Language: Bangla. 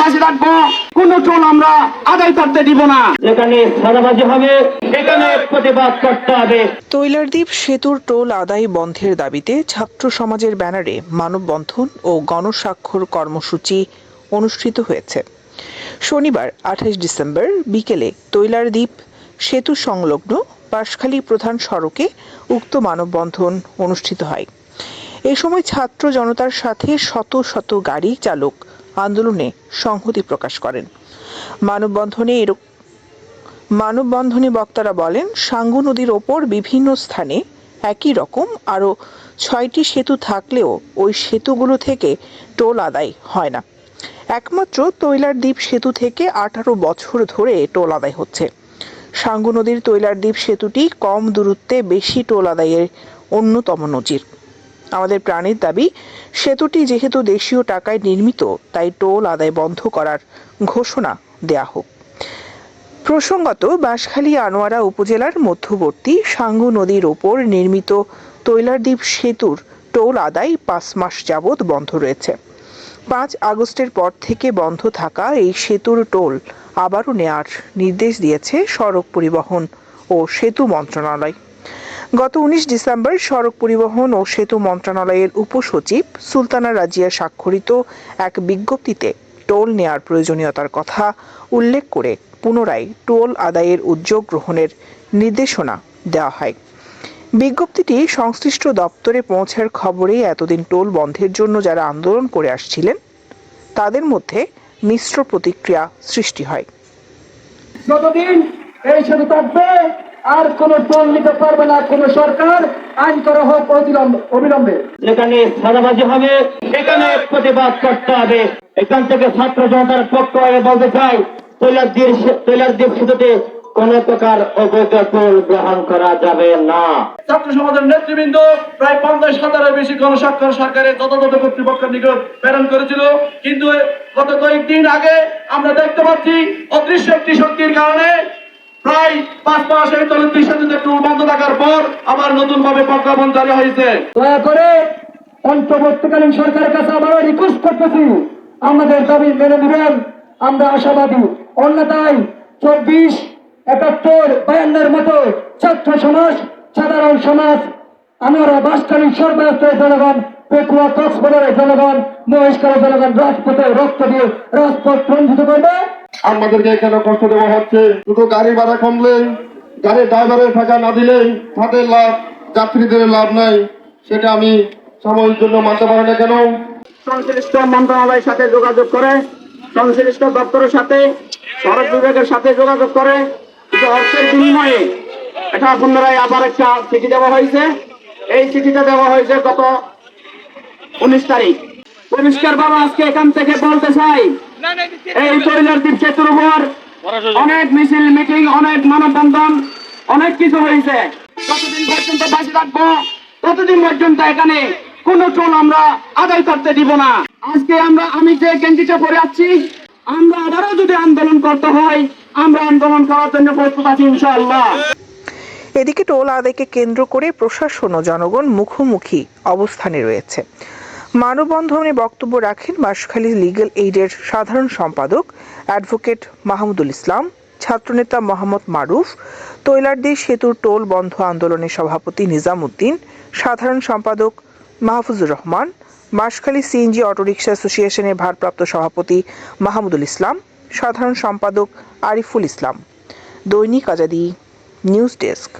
বাঁচে রাখব। কোন টোল আমরা আদায় করতে দিব না। যেখানে সাদাবাজি হবে সেখানে প্রতিবাদ করতে হবে। তৈলারদ্বীপ সেতুর টোল আদায় বন্ধের দাবিতে ছাত্র সমাজের ব্যানারে মানববন্ধন ও গণস্বাক্ষর কর্মসূচি অনুষ্ঠিত হয়েছে। শনিবার আঠাশ ডিসেম্বর বিকেলে তৈলারদ্বীপ সেতু সংলগ্ন বাঁশখালী প্রধান সড়কে উক্ত মানববন্ধন অনুষ্ঠিত হয়। এ সময় ছাত্র জনতার সাথে শত শত গাড়ি চালক আন্দোলনে সংহতি প্রকাশ করেন। মানববন্ধনে এরকম মানববন্ধনে বক্তারা বলেন, সাঙ্গু নদীর ওপর বিভিন্ন স্থানে একই রকম আরও ছয়টি সেতু থাকলেও ওই সেতুগুলো থেকে টোল আদায় হয় না। একমাত্র তৈলার দ্বীপ সেতু থেকে আঠারো বছর ধরে টোল আদায় হচ্ছে। সাঙ্গু নদীর তৈলার দ্বীপ সেতুটি কম দূরত্বে বেশি টোল আদায়ের অন্যতম নজির। আমাদের প্রাণের দাবি, সেতুটি যেহেতু দেশীয় টাকায় নির্মিত, তাই টোল আদায় বন্ধ করার ঘোষণা দেয়া হোক। প্রসঙ্গত, বাঁশখালী আনোয়ারা উপজেলার মধ্যবর্তী সাঙ্গু নদীর ওপর নির্মিত তৈলারদ্বীপ সেতুর টোল আদায় পাঁচ মাস যাবৎ বন্ধ রয়েছে। পাঁচ আগস্টের পর থেকে বন্ধ থাকা এই সেতুর টোল আবারও নেয়ার নির্দেশ দিয়েছে সড়ক পরিবহন ও সেতু মন্ত্রণালয়। গত উনিশ ডিসেম্বর সড়ক পরিবহন ও সেতু মন্ত্রণালয়ের উপসচিব সুলতানা রাজিয়া স্বাক্ষরিত এক বিজ্ঞপ্তিতে টোল নেয়ার প্রয়োজনীয়তার কথা উল্লেখ করে পুনরায় টোল আদায়ের উদ্যোগ গ্রহণের নির্দেশনা দেওয়া হয়। বিজ্ঞপ্তিটি সংশ্লিষ্ট দপ্তরে পৌঁছার খবরে এতদিন টোল বন্ধের জন্য যারা আন্দোলন করে আসছিলেন, তাদের মধ্যে মিশ্র প্রতিক্রিয়া সৃষ্টি হয়। যতদিন এই সেতু থাকবে আর কোন টোল নিতে পারবে না কোন সরকার আইন করা হোক অবিলম্বে যেখানে সাদাবাজি হবে সেখানে প্রতিবাদ করতে হবে। এখান থেকে ছাত্র জনতার পক্ষ হয়ে বলতে চাই সেতুতে কোন প্রকার অবৈধ টোল গ্রহণ করা যাবে না। ছাত্র সমাজের নেতৃবৃন্দ প্রায় পঞ্চাশ হাজারের বেশি গণস্বাক্ষর সরকারের যথাযথ কর্তৃপক্ষের নিকট প্রেরণ করেছিল। কিন্তু গত কয়েকদিন আগে আমরা দেখতে পাচ্ছি অদৃশ্য একটি শক্তির কারণে পাঁচ মাস বন্ধ থাকার পর আবার নতুন ভাবে প্রজ্ঞাপন জারি হয়েছে। দয়া করে অন্তর্বর্তীকালীন সরকারের কাছে আবারও রিকোয়েস্ট করতেছি। আমাদের দাবি মেনে দিবেন আমরা আশাবাদী। অন্যথায় চব্বিশ, একাত্তর, বায়ান্নের মতো ছাত্র সমাজ, সাধারণ সমাজ, আমরা বাসকালীন সর্বস্তরের জনগণ, পেকুয়া কক্সবাজারের জনগণ মহেশকারের জনগণ রাজপথে রক্ত দিয়ে রাজপথ রঞ্জিত করবে। আমাদেরকে এখানে কষ্ট দেওয়া হচ্ছে। শুধু গাড়ি ভাড়া কমলে গাড়ির ড্রাইভারের টাকা না দিলে তাদের লাভ, যাত্রীদের লাভ নাই। সেটা আমি সাময়িক জন্য মানতে পারি না কেন? সংশ্লিষ্ট মন্ত্রণালয়ের সাথে যোগাযোগ করে, সংশ্লিষ্ট দপ্তরের সাথে, সড়ক বিভাগের সাথে যোগাযোগ করে অর্থের বিনিময়ে এটা পুনরায় আবার একটা চিঠি দেওয়া হয়েছে। এই চিঠিটা দেওয়া হয়েছে গত উনিশ তারিখ। পরিষ্কার বাবা আজকে এখান থেকে বলতে চাই এই তৈলার দ্বীপ সেতুর উপর। অনেক মিছিল, মিটিং, অনেক মানববন্ধন, অনেক কিছু হয়েছে। যতদিন পর্যন্ত বাঁচে রাখব ততদিন পর্যন্ত এখানে কোন টোল আমরা আদায় করতে দিব না। আজকে আমরা, আমি যে গেঞ্জিটা পরে আছি, আমরা আবারও যদি আন্দোলন করতে হয়, আমরা আন্দোলন করার জন্য প্রস্তুত আছি ইনশাআল্লাহ। এদিকে টোল আদায়কে কেন্দ্র করে প্রশাসন ও জনগণ মুখোমুখি অবস্থানে রয়েছে। মানববন্ধনে বক্তব্য রাখেন বাঁশখালী লিগ্যাল এইডের সাধারণ সম্পাদক অ্যাডভোকেট মাহমুদুল ইসলাম, ছাত্রনেতা মোহাম্মদ মারুফ, তৈলারদি সেতুর টোল বন্ধ আন্দোলনের সভাপতি নিজাম উদ্দিন সাধারণ সম্পাদক মাহফুজুর রহমান, বাঁশখালী সিএনজি অটোরিকশা অ্যাসোসিয়েশনের ভারপ্রাপ্ত সভাপতি মাহমুদুল ইসলাম, সাধারণ সম্পাদক আরিফুল ইসলাম। দৈনিক আজাদি নিউজ ডেস্ক।